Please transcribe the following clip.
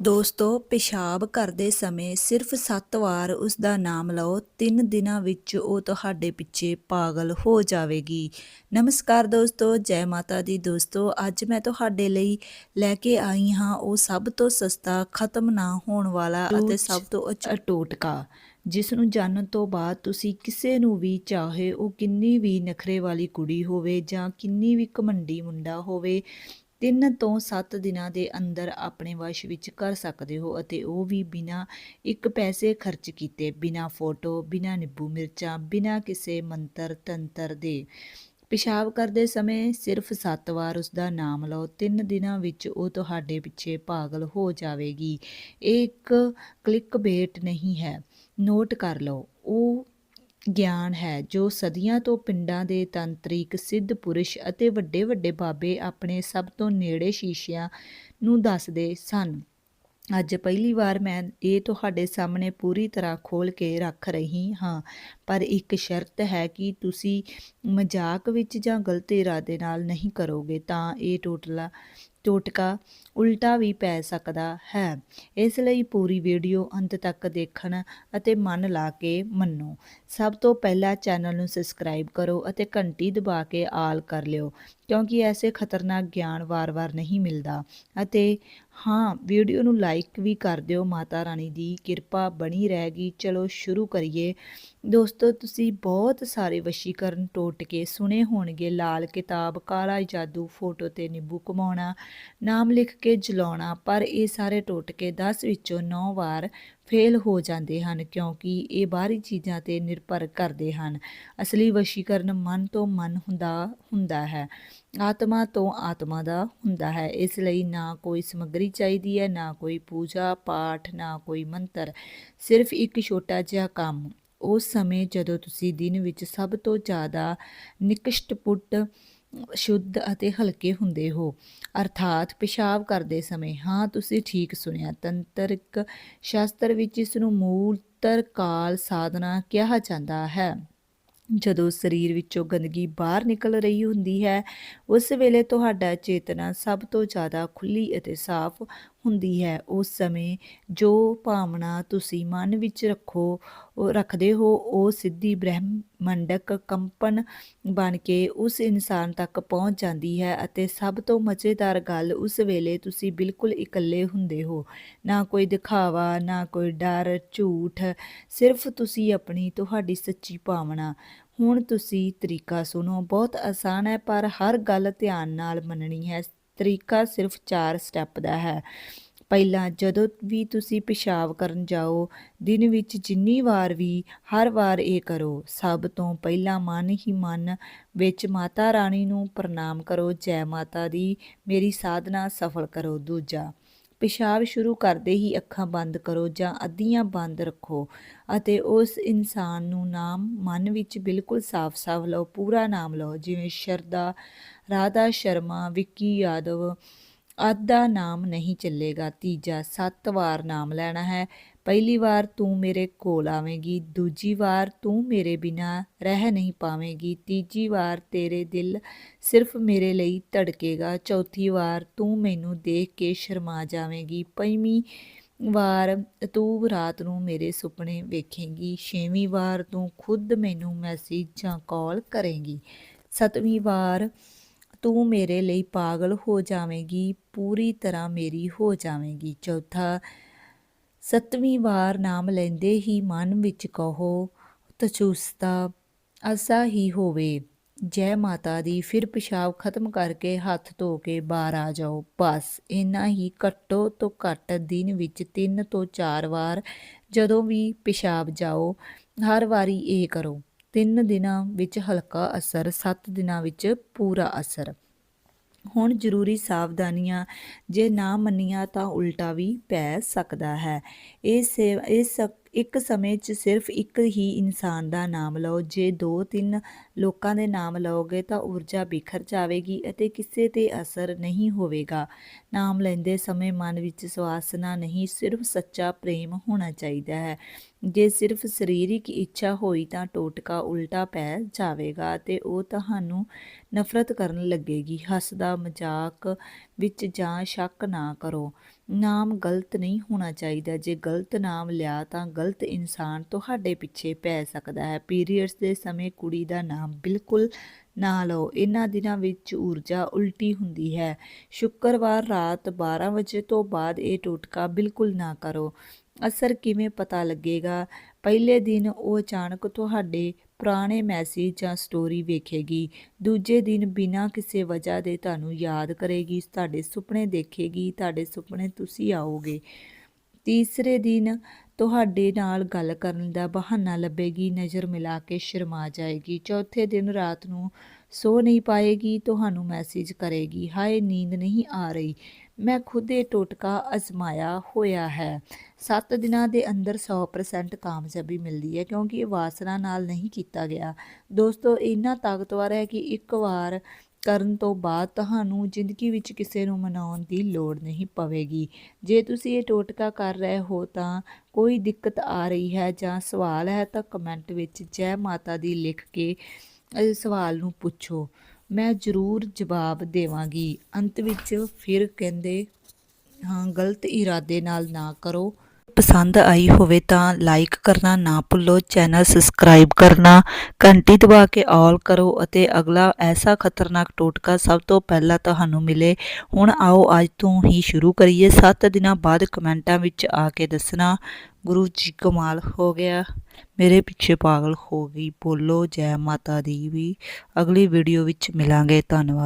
ਦੋਸਤੋ ਪਿਸ਼ਾਬ ਕਰਦੇ ਸਮੇਂ ਸਿਰਫ 7 ਵਾਰ ਉਸ ਦਾ ਨਾਮ ਲਓ 3 ਦਿਨਾਂ ਵਿੱਚ ਉਹ ਤੁਹਾਡੇ ਪਿੱਛੇ ਪਾਗਲ ਹੋ ਜਾਵੇਗੀ। ਨਮਸਕਾਰ ਦੋਸਤੋ ਜੈ ਮਾਤਾ ਦੀ। ਦੋਸਤੋ ਅੱਜ ਮੈਂ ਤੁਹਾਡੇ ਲਈ ਲੈ ਕੇ ਆਈ ਹਾਂ ਉਹ ਸਭ ਤੋਂ ਸਸਤਾ ਖਤਮ ਨਾ ਹੋਣ ਵਾਲਾ ਅਤੇ ਸਭ ਤੋਂ ਅੱਛਾ ਟੋਟਕਾ ਜਿਸ ਨੂੰ ਜਾਣਨ ਤੋਂ ਬਾਅਦ ਤੁਸੀਂ ਕਿਸੇ ਨੂੰ ਵੀ ਚਾਹੇ ਉਹ ਕਿੰਨੀ ਵੀ ਨਖਰੇ ਵਾਲੀ ਕੁੜੀ ਹੋਵੇ ਜਾਂ ਕਿੰਨੀ ਵੀ ਘਮੰਡੀ ਮੁੰਡਾ ਹੋਵੇ ਤਿੰਨ ਤੋਂ 7 ਦਿਨਾਂ ਦੇ ਅੰਦਰ ਆਪਣੇ ਵਸ਼ ਵਿੱਚ ਕਰ ਸਕਦੇ ਹੋ ਅਤੇ ਉਹ ਵੀ ਬਿਨਾਂ ਇੱਕ ਪੈਸੇ ਖਰਚ ਕੀਤੇ, ਬਿਨਾਂ ਫੋਟੋ, ਬਿਨਾਂ ਨਿੰਬੂ ਮਿਰਚਾਂ, ਬਿਨਾਂ ਕਿਸੇ ਮੰਤਰ ਤੰਤਰ ਦੇ। ਪਿਸ਼ਾਬ ਕਰਦੇ ਸਮੇਂ ਸਿਰਫ 7 ਵਾਰ ਉਸ ਦਾ ਨਾਮ ਲਓ, ਤਿੰਨ ਦਿਨਾਂ ਵਿੱਚ ਉਹ ਤੁਹਾਡੇ ਪਿੱਛੇ ਪਾਗਲ ਹੋ ਜਾਵੇਗੀ। ਇਹ ਇੱਕ ਕਲਿੱਕ ਬੇਟ ਨਹੀਂ ਹੈ। ਨੋਟ ਕਰ ਲਓ, ਉਹ ਗਿਆਨ ਹੈ, ਜੋ ਸਦੀਆਂ ਤੋਂ ਪਿੰਡਾਂ ਦੇ ਤੰਤਰਿਕ, ਸਿੱਧ ਪੁਰਸ਼ ਅਤੇ ਵੱਡੇ ਵੱਡੇ ਬਾਬੇ ਆਪਣੇ ਸਭ ਤੋਂ ਨੇੜੇ ਸ਼ੀਸ਼ਿਆਂ ਨੂੰ ਦੱਸਦੇ ਸਨ। ਅੱਜ ਪਹਿਲੀ ਵਾਰ ਮੈਂ ਇਹ ਤੁਹਾਡੇ ਸਾਹਮਣੇ ਪੂਰੀ ਤਰ੍ਹਾਂ ਖੋਲ ਕੇ ਰੱਖ ਰਹੀ ਹਾਂ, ਪਰ ਇੱਕ ਸ਼ਰਤ ਹੈ ਕਿ ਤੁਸੀਂ ਮਜ਼ਾਕ ਵਿੱਚ ਜਾਂ ਗਲਤ ਇਰਾਦੇ ਨਾਲ ਨਹੀਂ ਕਰੋਗੇ, ਤਾਂ ਇਹ ਟੋਟਲਾ, ਟੋਟਕਾ ਉਲਟਾ ਵੀ ਪੈ ਸਕਦਾ ਹੈ। ਇਸ ਲਈ ਪੂਰੀ ਵੀਡੀਓ ਅੰਤ ਤੱਕ ਦੇਖਣ ਅਤੇ ਮਨ ਲਾ ਕੇ ਮੰਨੋ। ਸਭ ਤੋਂ ਪਹਿਲਾਂ ਚੈਨਲ ਨੂੰ ਸਬਸਕ੍ਰਾਈਬ ਕਰੋ ਅਤੇ ਘੰਟੀ ਦਬਾ ਕੇ ਆਲ ਕਰ ਲਿਓ, ਕਿਉਂਕਿ ਐਸੇ ਖਤਰਨਾਕ ਗਿਆਨ ਵਾਰ-ਵਾਰ ਨਹੀਂ ਮਿਲਦਾ। ਅਤੇ ਹਾਂ, ਵੀਡੀਓ ਨੂੰ ਲਾਈਕ ਵੀ ਕਰ ਦਿਓ। ਮਾਤਾ ਰਾਣੀ ਦੀ ਕਿਰਪਾ ਬਣੀ ਰਹੇਗੀ। ਚਲੋ, ਸ਼ੁਰੂ ਕਰੀਏ। ਦੋਸਤੋ, ਤੁਸੀਂ ਬਹੁਤ ਸਾਰੇ ਵਸ਼ੀਕਰਨ ਟੋਟਕੇ ਸੁਣੇ ਹੋਣਗੇ। ਲਾਲ ਕਿਤਾਬ, ਕਾਲਾ ਜਾਦੂ, ਫੋਟੋ ਤੇ ਨਿੰਬੂ ਘਮਾਉਣਾ, ਨਾਮ ਲਿਖ ਕੇ ਜਲਾਉਣਾ, ਪਰ ਇਹ ਸਾਰੇ ਟੋਟਕੇ 10 ਵਿੱਚੋਂ 9 ਵਾਰ ਫੇਲ ਹੋ ਜਾਂਦੇ ਹਨ, ਕਿਉਂਕਿ ਇਹ ਬਾਹਰੀ ਚੀਜ਼ਾਂ ਤੇ ਨਿਰਭਰ ਕਰਦੇ ਹਨ। ਅਸਲੀ ਵਸ਼ੀਕਰਨ ਮਨ ਤੋਂ ਮਨ ਹੁੰਦਾ ਹੁੰਦਾ ਹੈ, ਆਤਮਾ ਤੋਂ ਆਤਮਾ ਦਾ ਹੁੰਦਾ ਹੈ। ਇਸ ਲਈ ਨਾ ਕੋਈ ਸਮੱਗਰੀ ਚਾਹੀਦੀ ਹੈ, ਨਾ ਕੋਈ ਪੂਜਾ, ਪਾਠ, ਨਾ ਕੋਈ ਮੰਤਰ, ਸਿਰਫ ਇੱਕ ਛੋਟਾ ਜਿਹਾ ਕੰਮ। ਉਸ ਸਮੇਂ ਜਦੋਂ ਤੁਸੀਂ ਦਿਨ ਵਿੱਚ ਸਭ ਤੋਂ ਜ਼ਿਆਦਾ ਨਿਕਸ਼ਟਪੁੱਟ ਸ਼ੁੱਧ ਅਤੇ ਹਲਕੇ ਹੁੰਦੇ ਹੋ। ਅਰਥਾਤ ਪਿਸ਼ਾਬ ਕਰਦੇ ਸਮੇਂ, ਹਾਂ, ਤੁਸੀਂ ਠੀਕ ਸੁਣਿਆ। ਤੰਤਰਿਕ ਸ਼ਾਸਤਰ ਵਿੱਚ ਇਸ ਨੂੰ ਮੂਲਤਰ ਕਾਲ ਸਾਧਨਾ ਕਿਹਾ ਜਾਂਦਾ ਹੈ। ਜਦੋਂ ਸਰੀਰ ਵਿੱਚੋਂ ਗੰਦਗੀ ਬਾਹਰ ਨਿਕਲ ਰਹੀ ਹੁੰਦੀ ਹੈ, ਉਸ ਵੇਲੇ ਤੁਹਾਡਾ ਚੇਤਨਾ ਸਭ ਤੋਂ ਜ਼ਿਆਦਾ ਖੁੱਲੀ ਅਤੇ ਸਾਫ਼ ਹੁੰਦੀ ਹੈ। ਉਸ ਸਮੇਂ ਜੋ ਭਾਵਨਾ ਤੁਸੀਂ ਮਨ ਵਿੱਚ ਰੱਖੋ, ਉਹ ਰੱਖਦੇ ਹੋ, ਉਹ ਸਿੱਧੀ ਬ੍ਰਹਿਮੰਡਕ ਕੰਪਨ ਬਣ ਕੇ ਉਸ ਇਨਸਾਨ ਤੱਕ ਪਹੁੰਚ ਜਾਂਦੀ ਹੈ ਅਤੇ ਸਭ ਤੋਂ ਮਜ਼ੇਦਾਰ ਗੱਲ ਉਸ ਵੇਲੇ ਤੁਸੀਂ ਬਿਲਕੁਲ ਇਕੱਲੇ ਹੁੰਦੇ ਹੋ। ਨਾ ਕੋਈ ਦਿਖਾਵਾ, ਨਾ ਕੋਈ ਡਰ, ਝੂਠ, ਸਿਰਫ ਤੁਸੀਂ ਆਪਣੀ ਤੁਹਾਡੀ ਸੱਚੀ ਭਾਵਨਾ। ਹੁਣ ਤੁਸੀਂ ਤਰੀਕਾ ਸੁਣੋ। ਬਹੁਤ ਆਸਾਨ ਹੈ, ਪਰ ਹਰ ਗੱਲ ਧਿਆਨ ਨਾਲ ਮੰਨਣੀ ਹੈ। ਤਰੀਕਾ ਸਿਰਫ 4 ਸਟੈਪ ਦਾ ਹੈ। ਪਹਿਲਾਂ ਜਦੋਂ ਵੀ ਤੁਸੀਂ ਪਿਸ਼ਾਬ ਕਰਨ ਜਾਓ, ਦਿਨ ਵਿੱਚ ਜਿੰਨੀ ਵਾਰ ਵੀ ਹਰ ਵਾਰ ਇਹ ਕਰੋ। ਸਭ ਤੋਂ ਪਹਿਲਾਂ ਮਨ ਹੀ ਮਨ ਵਿੱਚ ਮਾਤਾ ਰਾਣੀ ਨੂੰ ਪ੍ਰਣਾਮ ਕਰੋ, ਜੈ ਮਾਤਾ ਦੀ ਮੇਰੀ ਸਾਧਨਾ ਸਫਲ ਕਰੋ। ਦੂਜਾ ਪਿਸ਼ਾਬ ਸ਼ੁਰੂ ਕਰਦੇ ਹੀ ਅੱਖਾਂ ਬੰਦ ਕਰੋ ਜਾਂ ਅੱਧੀਆਂ ਬੰਦ ਰੱਖੋ ਅਤੇ ਉਸ ਇਨਸਾਨ ਨੂੰ ਨਾਮ, ਮਨ ਵਿੱਚ ਬਿਲਕੁਲ ਸਾਫ਼-ਸਾਫ਼ ਲਓ, ਪੂਰਾ ਨਾਮ ਲਓ, ਜਿਵੇਂ ਸ਼ਰਦਾ, ਰਾਧਾ ਸ਼ਰਮਾ, ਵਿੱਕੀ ਯਾਦਵ ਆਦਾ ਨਾਮ ਨਹੀਂ ਚੱਲੇਗਾ, ਤੀਜਾ ਸੱਤ ਵਾਰ ਨਾਮ ਲੈਣਾ ਹੈ। ਪਹਿਲੀ ਵਾਰ ਤੂੰ ਮੇਰੇ ਕੋਲ ਆਵੇਂਗੀ, ਦੂਜੀ ਵਾਰ ਤੂੰ ਮੇਰੇ ਬਿਨਾ ਰਹਿ ਨਹੀਂ ਪਾਵੇਂਗੀ, ਤੀਜੀ ਵਾਰ ਤੇਰੇ ਦਿਲ ਸਿਰਫ ਮੇਰੇ ਲਈ ਧੜਕੇਗਾ, ਚੌਥੀ ਵਾਰ ਤੂੰ ਮੈਨੂੰ ਦੇਖ ਕੇ ਸ਼ਰਮਾ ਜਾਵੇਂਗੀ, ਪੰਜਵੀਂ ਵਾਰ ਤੂੰ ਰਾਤ ਨੂੰ ਮੇਰੇ ਸੁਪਨੇ ਵੇਖੇਂਗੀ, ਛੇਵੀਂ ਵਾਰ ਤੂੰ ਖੁਦ ਮੈਨੂੰ ਮੈਸੇਜ ਜਾਂ ਕਾਲ ਕਰੇਂਗੀ, ਸੱਤਵੀਂ ਵਾਰ ਤੂੰ ਮੇਰੇ ਲਈ ਪਾਗਲ ਹੋ ਜਾਵੇਂਗੀ, ਪੂਰੀ ਤਰ੍ਹਾਂ ਮੇਰੀ ਹੋ ਜਾਵੇਂਗੀ, ਚੌਥਾ ਸੱਤਵੀਂ ਵਾਰ ਨਾਮ ਲੈਂਦੇ ਹੀ ਮਨ ਵਿੱਚ ਕਹੋ, ਤਚੂਸਤਾ ਅਸਾ ਹੀ ਹੋਵੇ। ਜੈ ਮਾਤਾ ਦੀ ਫਿਰ ਪਿਸ਼ਾਬ ਖਤਮ ਕਰਕੇ ਹੱਥ ਧੋ ਕੇ ਬਾਹਰ ਆ ਜਾਓ। ਬਸ ਇੰਨਾ ਹੀ ਘੱਟੋ ਤੋਂ ਘੱਟ ਦਿਨ ਵਿੱਚ 3 ਤੋਂ 4 ਵਾਰ ਜਦੋਂ ਵੀ ਪਿਸ਼ਾਬ ਜਾਓ, ਹਰ ਵਾਰੀ ਇਹ ਕਰੋ। 3 ਦਿਨਾਂ ਵਿੱਚ ਹਲਕਾ ਅਸਰ 7 ਦਿਨਾਂ ਵਿੱਚ ਪੂਰਾ ਅਸਰ। ਹੁਣ ਜ਼ਰੂਰੀ ਸਾਵਧਾਨੀਆਂ, ਜੇ ਨਾ ਮੰਨੀਆਂ ਤਾਂ ਉਲਟਾ ਵੀ ਪੈ ਸਕਦਾ ਹੈ। ਇਹ ਸੇ ਇਸ ਇੱਕ ਸਮੇਂ 'ਚ ਸਿਰਫ ਇੱਕ ਹੀ ਇਨਸਾਨ ਦਾ ਨਾਮ ਲਓ, ਜੇ ਦੋ ਤਿੰਨ ਲੋਕਾਂ ਦੇ ਨਾਮ ਲਓਗੇ ਤਾਂ ਊਰਜਾ ਬਿਖਰ ਜਾਵੇਗੀ ਅਤੇ ਕਿਸੇ ਤੇ ਅਸਰ ਨਹੀਂ ਹੋਵੇਗਾ। ਨਾਮ ਲੈਂਦੇ ਸਮੇਂ ਮਨ ਵਿੱਚ ਸਵਾਸਨਾ ਨਹੀਂ, ਸਿਰਫ ਸੱਚਾ ਪ੍ਰੇਮ ਹੋਣਾ ਚਾਹੀਦਾ ਹੈ। ਜੇ ਸਿਰਫ ਸਰੀਰਿਕ ਇੱਛਾ ਹੋਈ ਤਾਂ ਟੋਟਕਾ ਉਲਟਾ ਪੈ ਜਾਵੇਗਾ ਤੇ ਉਹ ਤੁਹਾਨੂੰ ਨਫ਼ਰਤ ਕਰਨ ਲੱਗੇਗੀ। ਹੱਸਦਾ ਮਜ਼ਾਕ ਵਿੱਚ ਜਾਂ ਸ਼ੱਕ ਨਾ ਕਰੋ। ਨਾਮ ਗਲਤ ਨਹੀਂ ਹੋਣਾ ਚਾਹੀਦਾ। ਜੇ ਗਲਤ ਨਾਮ ਲਿਆ ਤਾਂ ਗਲਤ ਇਨਸਾਨ ਤੁਹਾਡੇ ਪਿੱਛੇ ਪੈ ਸਕਦਾ ਹੈ। ਪੀਰੀਅਡਸ ਦੇ ਸਮੇਂ ਕੁੜੀ ਦਾ ਨਾਮ ਬਿਲਕੁਲ ਨਾ ਲਓ। ਇਹਨਾਂ ਦਿਨਾਂ ਵਿੱਚ ਊਰਜਾ ਉਲਟੀ ਹੁੰਦੀ ਹੈ। ਸ਼ੁੱਕਰਵਾਰ ਰਾਤ 12 ਵਜੇ ਤੋਂ ਬਾਅਦ ਇਹ ਟੋਟਕਾ ਬਿਲਕੁਲ ਨਾ ਕਰੋ। ਅਸਰ ਕਿਵੇਂ ਪਤਾ ਲੱਗੇਗਾ? ਪਹਿਲੇ ਦਿਨ ਉਹ ਅਚਾਨਕ ਤੁਹਾਡੇ ਪੁਰਾਣੇ ਮੈਸੇਜ ਜਾਂ ਸਟੋਰੀ ਵੇਖੇਗੀ। ਦੂਜੇ ਦਿਨ ਬਿਨਾਂ ਕਿਸੇ ਵਜ੍ਹਾ ਦੇ ਤੁਹਾਨੂੰ ਯਾਦ ਕਰੇਗੀ, ਤੁਹਾਡੇ ਸੁਪਨੇ ਦੇਖੇਗੀ, ਤੁਹਾਡੇ ਸੁਪਨੇ ਤੁਸੀਂ ਆਓਗੇ। ਤੀਸਰੇ ਦਿਨ ਤੁਹਾਡੇ ਨਾਲ ਗੱਲ ਕਰਨ ਦਾ ਬਹਾਨਾ ਲੱਭੇਗੀ, ਨਜ਼ਰ ਮਿਲਾ ਕੇ ਸ਼ਰਮਾ ਜਾਏਗੀ। ਚੌਥੇ ਦਿਨ ਰਾਤ ਨੂੰ ਸੋ ਨਹੀਂ ਪਾਏਗੀ, ਤੁਹਾਨੂੰ ਮੈਸੇਜ ਕਰੇਗੀ, ਹਾਏ, ਨੀਂਦ ਨਹੀਂ ਆ ਰਹੀ। ਮੈਂ ਖੁਦ ਇਹ ਟੋਟਕਾ ਅਜ਼ਮਾਇਆ ਹੋਇਆ ਹੈ। 7 ਦਿਨਾਂ ਦੇ ਅੰਦਰ 100% ਕਾਮਯਾਬੀ ਮਿਲਦੀ ਹੈ ਕਿਉਂਕਿ ਇਹ ਵਾਸਨਾ ਨਾਲ ਨਹੀਂ ਕੀਤਾ ਗਿਆ। ਦੋਸਤੋ, ਇੰਨਾ ਤਾਕਤਵਰ ਹੈ ਕਿ ਇੱਕ ਵਾਰ ਕਰਨ ਤੋਂ ਬਾਅਦ ਤੁਹਾਨੂੰ ਜ਼ਿੰਦਗੀ ਵਿੱਚ ਕਿਸੇ ਨੂੰ ਮਨਾਉਣ ਦੀ ਲੋੜ ਨਹੀਂ ਪਵੇਗੀ। ਜੇ ਤੁਸੀਂ ਇਹ ਟੋਟਕਾ ਕਰ ਰਹੇ ਹੋ ਤਾਂ ਕੋਈ ਦਿੱਕਤ ਆ ਰਹੀ ਹੈ ਜਾਂ ਸਵਾਲ ਹੈ ਤਾਂ ਕਮੈਂਟ ਵਿੱਚ ਜੈ ਮਾਤਾ ਦੀ ਲਿਖ ਕੇ ਸਵਾਲ ਨੂੰ ਪੁੱਛੋ। ਮੈਂ ਜ਼ਰੂਰ ਜਵਾਬ ਦੇਵਾਂਗੀ। ਅੰਤ ਵਿੱਚ ਫਿਰ ਕਹਿੰਦੇ, ਹਾਂ, ਗਲਤ ਇਰਾਦੇ ਨਾਲ ਨਾ ਕਰੋ। ਪਸੰਦ ਆਈ ਹੋਵੇ ਤਾਂ ਲਾਈਕ ਕਰਨਾ ਨਾ ਭੁੱਲੋ ਚੈਨਲ ਸਬਸਕ੍ਰਾਈਬ ਕਰਨਾ, ਘੰਟੀ ਦਬਾ ਕੇ ਆਲ ਕਰੋ ਅਤੇ ਅਗਲਾ ਐਸਾ ਖਤਰਨਾਕ ਟੋਟਕਾ ਸਭ ਤੋਂ ਪਹਿਲਾਂ ਤੁਹਾਨੂੰ ਮਿਲੇ। ਹੁਣ ਆਓ, ਅੱਜ ਤੋਂ ਹੀ ਸ਼ੁਰੂ ਕਰੀਏ। 7 ਦਿਨਾਂ ਬਾਅਦ ਕਮੈਂਟਾਂ ਵਿੱਚ ਆ ਕੇ ਦੱਸਣਾ ਗੁਰੂ ਜੀ ਕਮਾਲ ਹੋ ਗਿਆ। ਮੇਰੇ ਪਿੱਛੇ ਪਾਗਲ ਹੋ ਗਈ। ਬੋਲੋ, ਜੈ ਮਾਤਾ ਦੀ ਵੀ। ਅਗਲੀ ਵੀਡੀਓ ਵਿੱਚ ਮਿਲਾਂਗੇ। ਧੰਨਵਾਦ।